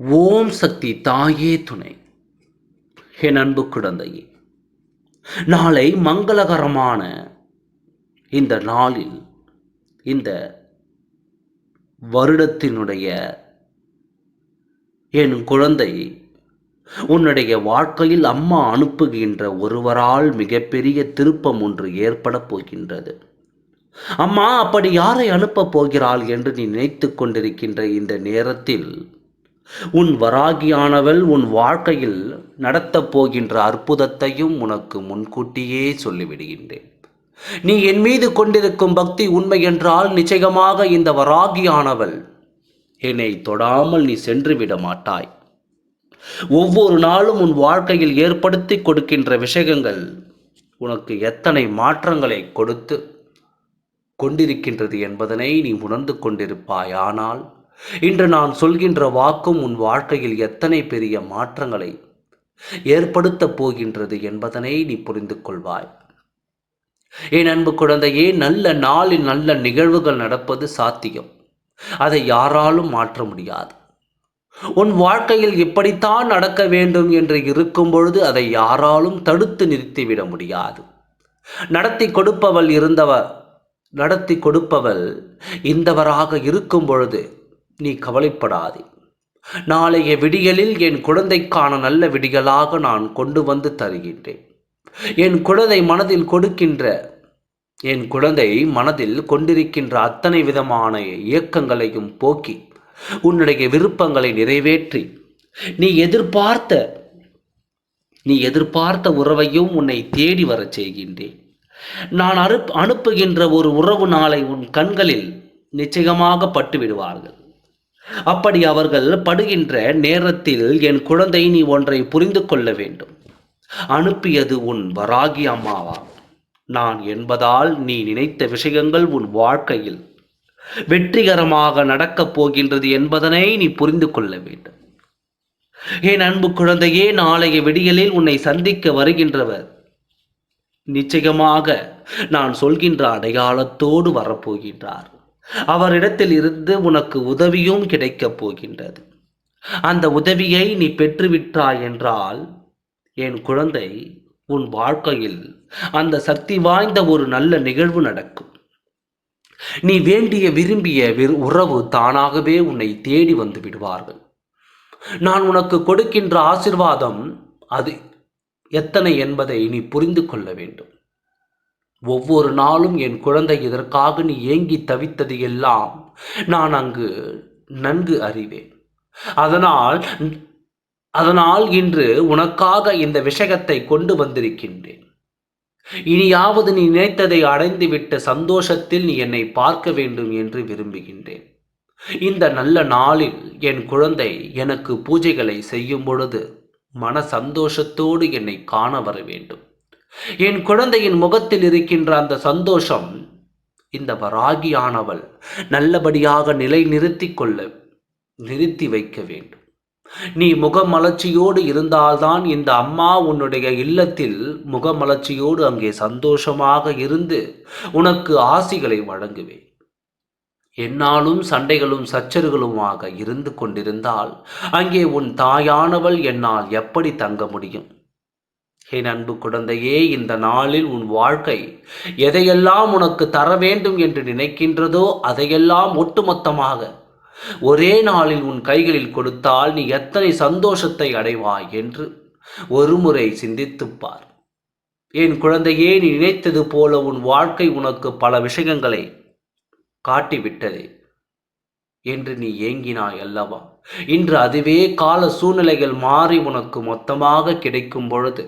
ஓம் சக்தி தாயே துணை. என் அன்பு குழந்தையே நாளை மங்களகரமான இந்த நாளில் இந்த வருடத்தினுடைய என் குழந்தை உன்னுடைய வாழ்க்கையில் அம்மா அனுப்புகின்ற ஒருவரால் மிகப்பெரிய திருப்பம் ஒன்று ஏற்பட போகின்றது. அம்மா அப்படி யாரை அனுப்பப் போகிறாள் என்று நீ நினைத்து கொண்டிருக்கின்ற இந்த நேரத்தில் உன் வராகியானவள் உன் வாழ்க்கையில் நடத்தப் போகின்ற அற்புதத்தையும் உனக்கு முன்கூட்டியே சொல்லிவிடுகின்றேன். நீ என் மீது கொண்டிருக்கும் பக்தி உண்மை என்றால் நிச்சயமாக இந்த வராகியானவள் என்னை தொடாமல் நீ சென்று விட மாட்டாய். ஒவ்வொரு நாளும் உன் வாழ்க்கையில் ஏற்படுத்தி கொடுக்கின்ற விஷயங்கள் உனக்கு எத்தனை மாற்றங்களை கொடுத்து கொண்டிருக்கின்றது என்பதனை நீ உணர்ந்து கொண்டிருப்பாய் ஆனால் இன்று நான் சொல்கின்ற வாக்கும் உன் வாழ்க்கையில் எத்தனை பெரிய மாற்றங்களை ஏற்படுத்தப் போகின்றது என்பதனை நீ புரிந்து கொள்வாய். என் அன்பு குழந்தையே நல்ல நாளில் நல்ல நிகழ்வுகள் நடப்பது சாத்தியம். அதை யாராலும் மாற்ற முடியாது. உன் வாழ்க்கையில் இப்படித்தான் நடக்க வேண்டும் என்று இருக்கும் பொழுது அதை யாராலும் தடுத்து நிறுத்திவிட முடியாது. நடத்தி கொடுப்பவள் இருந்தவ நடத்தி கொடுப்பவள் இந்தவராக இருக்கும் பொழுது நீ கவலைப்படாதே. நாளைய விடியலில் என் குழந்தைக்கான நல்ல விடியலாக நான் கொண்டு வந்து தருகின்றேன். என் குழந்தை மனதில் கொடுக்கின்ற என் குழந்தை மனதில் கொண்டிருக்கின்ற அத்தனை விதமான இயக்கங்களையும் போக்கி உன்னுடைய விருப்பங்களை நிறைவேற்றி நீ எதிர்பார்த்த நீ எதிர்பார்த்த உறவையும் உன்னை தேடி வரச் செய்கின்றேன். நான் அனுப் அனுப்புகின்ற ஒரு உறவு நாளை உன் கண்களில் நிச்சயமாக பட்டு விடுவார்கள் அப்படி அவர்கள் படுகின்ற நேரத்தில் என் குழந்தை நீ ஒன்றை புரிந்து கொள்ள வேண்டும். அனுப்பியது உன் வராகி அம்மாவா? நான் என்பதால் நீ நினைத்த விஷயங்கள் உன் வாழ்க்கையில் வெற்றிகரமாக நடக்கப் போகின்றது என்பதனை நீ புரிந்து கொள்ள வேண்டும். என் அன்பு குழந்தையே நாளைய விடியலில் உன்னை சந்திக்க வருகின்றவர். நிச்சயமாக நான் சொல்கின்ற அடையாளத்தோடு வரப்போகின்றார். அவரிடத்தில் இருந்து உனக்கு உதவியும் கிடைக்கப் போகின்றது. அந்த உதவியை நீ பெற்றுவிட்டாய் என்றால் என் குழந்தை உன் வாழ்க்கையில் அந்த சக்தி வாய்ந்த ஒரு நல்ல நிகழ்வு நடக்கும். நீ வேண்டிய விரும்பிய விரு- உறவு தானாகவே உன்னை தேடி வந்து விடுவார்கள். நான் உனக்கு கொடுக்கின்ற ஆசிர்வாதம் அது எத்தனை என்பதை நீ புரிந்து கொள்ள வேண்டும். ஒவ்வொரு நாளும் என் குழந்தை இதற்காக நீ ஏங்கி தவித்தது எல்லாம் நான் அங்கு நன்கு அறிவேன். அதனால் அதனால் இன்று உனக்காக இந்த விஷயத்தை கொண்டு வந்திருக்கின்றேன். இனியாவது நீ நினைத்ததை அடைந்துவிட்ட சந்தோஷத்தில் நீ என்னை பார்க்க வேண்டும் என்று விரும்புகின்றேன். இந்த நல்ல நாளில் என் குழந்தை எனக்கு பூஜைகளை செய்யும் பொழுது மன சந்தோஷத்தோடு என்னை காண வர வேண்டும். என் குழந்தையின் முகத்தில் இருக்கின்ற அந்த சந்தோஷம் இந்த வராகியானவள் நல்லபடியாக நிலை நிறுத்தி கொள்ள நிறுத்தி வைக்க வேண்டும். நீ முகமலர்ச்சியோடு இருந்தால்தான் இந்த அம்மா உன்னுடைய இல்லத்தில் முகமலர்ச்சியோடு அங்கே சந்தோஷமாக இருந்து உனக்கு ஆசிகளை வழங்குவேன். என்னாலும் சண்டைகளும் சச்சர்களுமாக இருந்து கொண்டிருந்தால் அங்கே உன் தாயானவள் என்னால் எப்படி தங்க முடியும்? என் அன்பு குழந்தையே இந்த நாளில் உன் வாழ்க்கை எதையெல்லாம் உனக்கு தர வேண்டும் என்று நினைக்கின்றதோ அதையெல்லாம் ஒட்டுமொத்தமாக ஒரே நாளில் உன் கைகளில் கொடுத்தால் நீ எத்தனை சந்தோஷத்தை அடைவாய் என்று ஒருமுறை சிந்தித்துப்பார் என் குழந்தையே நீ நினைத்தது போல உன் வாழ்க்கை உனக்கு பல விஷயங்களை காட்டிவிட்டதே என்று நீ ஏங்கினாய் அல்லவா? இன்று அதுவே கால சூழ்நிலைகள் மாறி உனக்கு மொத்தமாக கிடைக்கும் பொழுது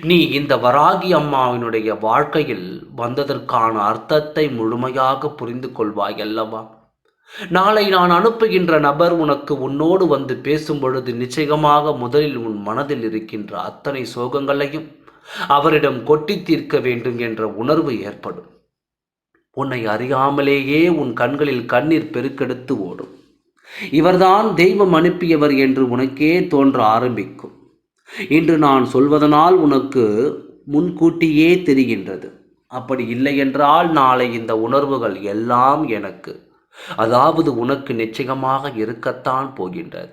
நீ இந்த வராகி அம்மாவினுடைய வாழ்க்கையில் வந்ததற்கான அர்த்தத்தை முழுமையாக புரிந்து கொள்வாய் அல்லவா? நாளை நான் அனுப்புகின்ற நபர் உனக்கு உன்னோடு வந்து பேசும் பொழுது நிச்சயமாக முதலில் உன் மனதில் இருக்கின்ற அத்தனை சோகங்களையும் அவரிடம் கொட்டி தீர்க்க வேண்டும் என்ற உணர்வு ஏற்படும். உன்னை அறியாமலேயே உன் கண்களில் கண்ணீர் பெருக்கெடுத்து ஓடும். இவர்தான் தெய்வம் அனுப்பியவர் என்று உனக்கே தோன்ற ஆரம்பிக்கும். இன்று நான் சொல்வதனால் உனக்கு முன்கூட்டியே தெரிகின்றது. அப்படி இல்லை என்றால் நாளை இந்த உணர்வுகள் எல்லாம் எனக்கு அதாவது உனக்கு நிச்சயமாக இருக்கத்தான் போகின்றது.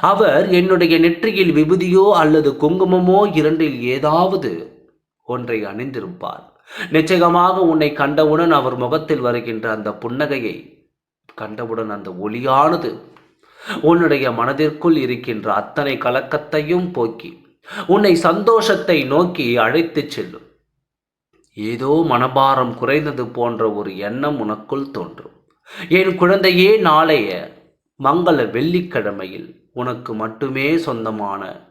அவர் என்னுடைய நெற்றியில் விபூதியோ அல்லது குங்குமமோ இரண்டில் ஏதாவது ஒன்றை அணிந்திருப்பார். நிச்சயமாக உன்னை கண்டவுடன் அவர் முகத்தில் வருகின்ற அந்த புன்னகையை கண்டவுடன் அந்த ஒளியானது உன்னுடைய மனதிற்குள் இருக்கின்ற அத்தனை கலக்கத்தையும் போக்கி உன்னை சந்தோஷத்தை நோக்கி அழைத்துச் செல்லும். ஏதோ மனபாரம் குறைந்தது போன்ற ஒரு எண்ணம் உனக்குள் தோன்றும். என் குழந்தையே நாளைய மங்கள வெள்ளிக்கிழமையில் உனக்கு மட்டுமே சொந்தமான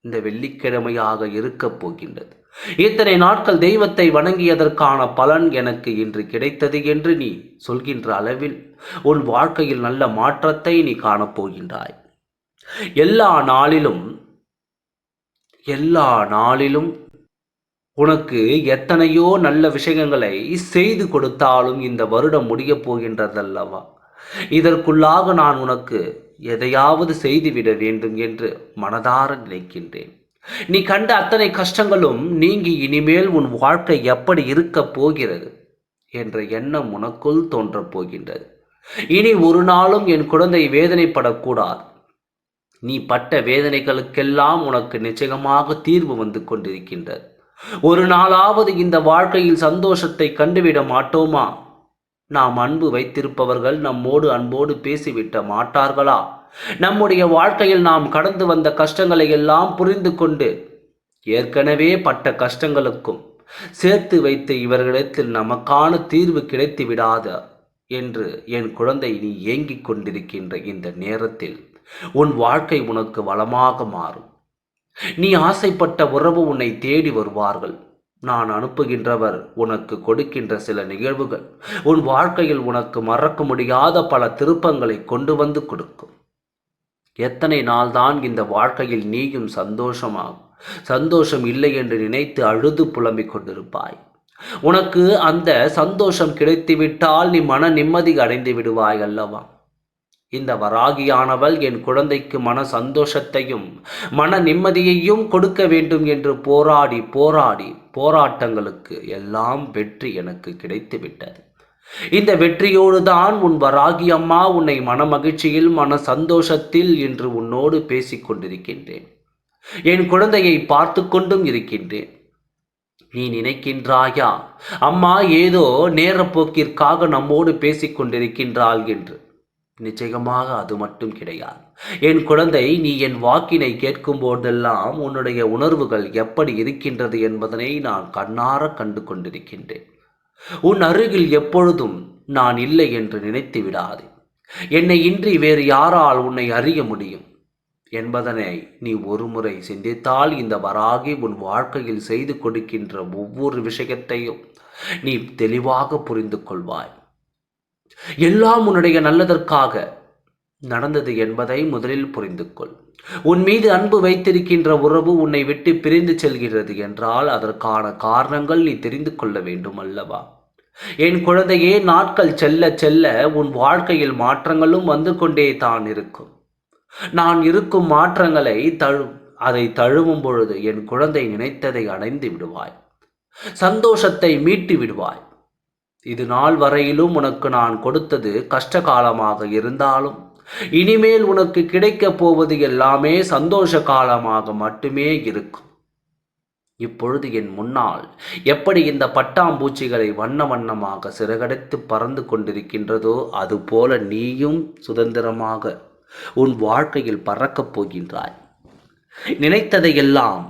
இந்த வெள்ளிக்கிழமையாக இருக்கப் போகின்றது. இத்தனை நாட்கள் தெய்வத்தை வணங்கியதற்கான பலன் எனக்கு இன்று கிடைத்தது என்று நீ சொல்கின்ற அளவில் உன் வாழ்க்கையில் நல்ல மாற்றத்தை நீ காணப்போகின்றாய். எல்லா நாளிலும் எல்லா நாளிலும் உனக்கு எத்தனையோ நல்ல விஷயங்களை செய்து கொடுத்தாலும் இந்த வருடம் முடிய போகின்றதல்லவா? இதற்குள்ளாக நான் உனக்கு எதையாவது செய்துவிட வேண்டும் என்று மனதார நினைக்கின்றேன். நீ கண்ட அத்தனை கஷ்டங்களும் நீங்கி இனிமேல் உன் வாழ்க்கை எப்படி இருக்கப் போகிறது என்ற எண்ணம் உனக்குள் தோன்றப் போகின்றது. இனி ஒரு நாளும் என் குழந்தை வேதனைப்படக்கூடாது. நீ பட்ட வேதனைகளுக்கெல்லாம் உனக்கு நிச்சயமாக தீர்வு வந்து கொண்டிருக்கின்றது. ஒரு நாளாவது இந்த வாழ்க்கையில் சந்தோஷத்தை கண்டுவிட மாட்டோமா? நாம் அன்பு வைத்திருப்பவர்கள் நம்மோடு அன்போடு பேசிவிட்ட மாட்டார்களா? நம்முடைய வாழ்க்கையில் நாம் கடந்து வந்த கஷ்டங்களை எல்லாம் புரிந்து கொண்டு ஏற்கனவே பட்ட கஷ்டங்களுக்கும் சேர்த்து வைத்து இவர்களிடத்தில் நமக்கான தீர்வு கிடைத்து விடாத என்று என் குழந்தை நீ ஏங்கிக் கொண்டிருக்கின்ற இந்த நேரத்தில் உன் வாழ்க்கை உனக்கு வளமாக மாறும். நீ ஆசைப்பட்ட உறவு உன்னை தேடி வருவார்கள். நான் அனுப்புகின்றவர் உனக்கு கொடுக்கின்ற சில நிகழ்வுகள் உன் வாழ்க்கையில் உனக்கு மறக்க முடியாத பல திருப்பங்களை கொண்டு வந்து கொடுக்கும். எத்தனை நாள்தான் இந்த வாழ்க்கையில் நீயும் சந்தோஷமாகும். சந்தோஷம் இல்லை என்று நினைத்து அழுது புலம்பிக் கொண்டிருப்பாய். உனக்கு அந்த சந்தோஷம் கிடைத்துவிட்டால் நீ மன நிம்மதி அடைந்து விடுவாய் அல்லவா? இந்த வராகியானவள் என் குழந்தைக்கு மன சந்தோஷத்தையும் மன நிம்மதியையும் கொடுக்க வேண்டும் என்று போராடி போராடி போராட்டங்களுக்கு எல்லாம் வெற்றி எனக்கு கிடைத்து விட்டது இந்த வெற்றியோடு தான் உன் வராகி அம்மா உன்னை மன மகிழ்ச்சியில் மன சந்தோஷத்தில் என்று உன்னோடு பேசிக் கொண்டிருக்கின்றேன். என் குழந்தையை பார்த்து கொண்டும் இருக்கின்றேன். நீ நினைக்கின்றாயா? அம்மா ஏதோ நேரப்போக்கிற்காக நம்மோடு பேசிக் கொண்டிருக்கின்றாள் என்று. நிச்சயமாக அது மட்டும் கிடையாது. என் குழந்தை நீ என் வாக்கினை கேட்கும் போதெல்லாம் உன்னுடைய உணர்வுகள் எப்படி இருக்கின்றது என்பதனை நான் கண்ணார கண்டு கொண்டிருக்கின்றேன் உன் அருகில் எப்பொழுதும் நான் இல்லை என்று நினைத்து விடாதே. என்னை இன்றி வேறு யாரால் உன்னை அறிய முடியும்? என்பதனை நீ ஒருமுறை சிந்தித்தால் இந்த வராகி உன் வாழ்க்கையில் செய்து கொடுக்கின்ற ஒவ்வொரு விஷயத்தையும் நீ தெளிவாக புரிந்து கொள்வாய். எல்லாம் உன்னுடைய நல்லதற்காக நடந்தது என்பதை முதலில் புரிந்து கொள் உன் மீது அன்பு வைத்திருக்கின்ற உறவு உன்னை விட்டு பிரிந்து செல்கிறது என்றால் அதற்கான காரணங்கள் நீ தெரிந்து கொள்ள வேண்டும் அல்லவா? என் குழந்தையே நாட்கள் செல்ல செல்ல உன் வாழ்க்கையில் மாற்றங்களும் வந்து கொண்டே தான் இருக்கும். நான் இருக்கும் மாற்றங்களை தழு அதை தழுவும் பொழுது என் குழந்தை நினைத்ததை அடைந்து விடுவாய். சந்தோஷத்தை மீட்டு விடுவாய். இது நாள் வரையிலும் உனக்கு நான் கொடுத்தது கஷ்ட காலமாக இருந்தாலும் இனிமேல் உனக்கு கிடைக்கப் போவது எல்லாமே சந்தோஷ காலமாக மட்டுமே இருக்கும். இப்பொழுது என் முன்னால் எப்படி இந்த பட்டாம்பூச்சிகளை வண்ண வண்ணமாக சிறகடைத்து பறந்து கொண்டிருக்கின்றதோ அதுபோல நீயும் சுதந்திரமாக உன் வாழ்க்கையில் பறக்கப் போகின்றாய். நினைத்ததையெல்லாம்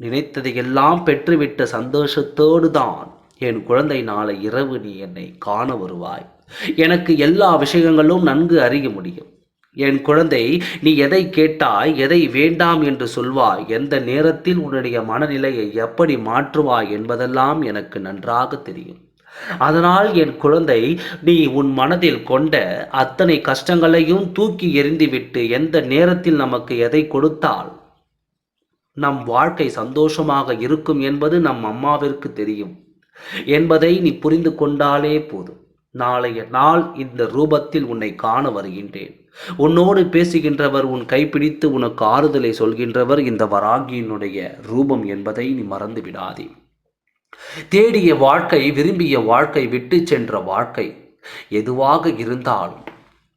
நினைத்ததையெல்லாம் பெற்றுவிட்ட சந்தோஷத்தோடு தான் என் குழந்தை நாளை இரவு நீ என்னை காண வருவாய். எனக்கு எல்லா விஷயங்களும் நன்கு அறிய முடியும். என் குழந்தை நீ எதை கேட்டாய் எதை வேண்டாம் என்று சொல்வாய் எந்த நேரத்தில் உன்னுடைய மனநிலையை எப்படி மாற்றுவாய் என்பதெல்லாம் எனக்கு நன்றாக தெரியும். அதனால் என் குழந்தை நீ உன் மனதில் கொண்ட அத்தனை கஷ்டங்களையும் தூக்கி எறிந்துவிட்டு எந்த நேரத்தில் நமக்கு எதை கொடுத்தால் நம் வாழ்க்கை சந்தோஷமாக இருக்கும் என்பது நம் அம்மாவிற்கு தெரியும். என்பதை நீ புரிந்து கொண்டாலே போதும். நாளைய நாள் இந்த ரூபத்தில் உன்னை காண வருகின்றேன். உன்னோடு பேசுகின்றவர் உன் கைப்பிடித்து உனக்கு ஆறுதலை சொல்கின்றவர் இந்த வராகியினுடைய ரூபம் என்பதை நீ மறந்து விடாதே. தேடிய வாழ்க்கை விரும்பிய வாழ்க்கை விட்டு சென்ற வாழ்க்கை எதுவாக இருந்தாலும்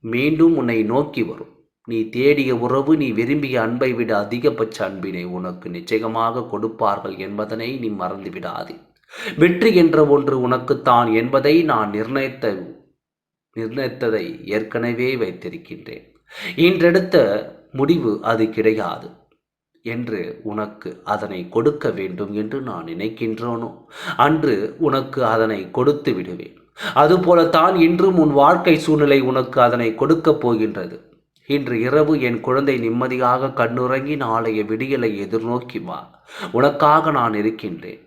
மீண்டும் உன்னை நோக்கி வரும். நீ தேடிய உறவு நீ விரும்பிய அன்பை விட அதிகபட்ச அன்பினை உனக்கு நிச்சயமாக கொடுப்பார்கள் என்பதனை நீ மறந்து விடாதே. வெற்றி என்ற ஒன்று உனக்குத்தான் என்பதை நான் நிர்ணயித்த நிர்ணயித்ததை ஏற்கனவே வைத்திருக்கின்றேன். இன்றெடுத்த முடிவு அது கிடையாது என்று உனக்கு அதனை கொடுக்க வேண்டும் என்று நான் நினைக்கின்றோனோ? அன்று உனக்கு அதனை கொடுத்து விடுவேன். அதுபோலத்தான் இன்றும் உன் வாழ்க்கை சூழ்நிலை உனக்கு அதனை கொடுக்கப் போகின்றது. இன்று இரவு என் குழந்தை நிம்மதியாக கண்ணுறங்கி நாளைய விடியலை எதிர்நோக்கி வா. உனக்காக நான் இருக்கின்றேன்.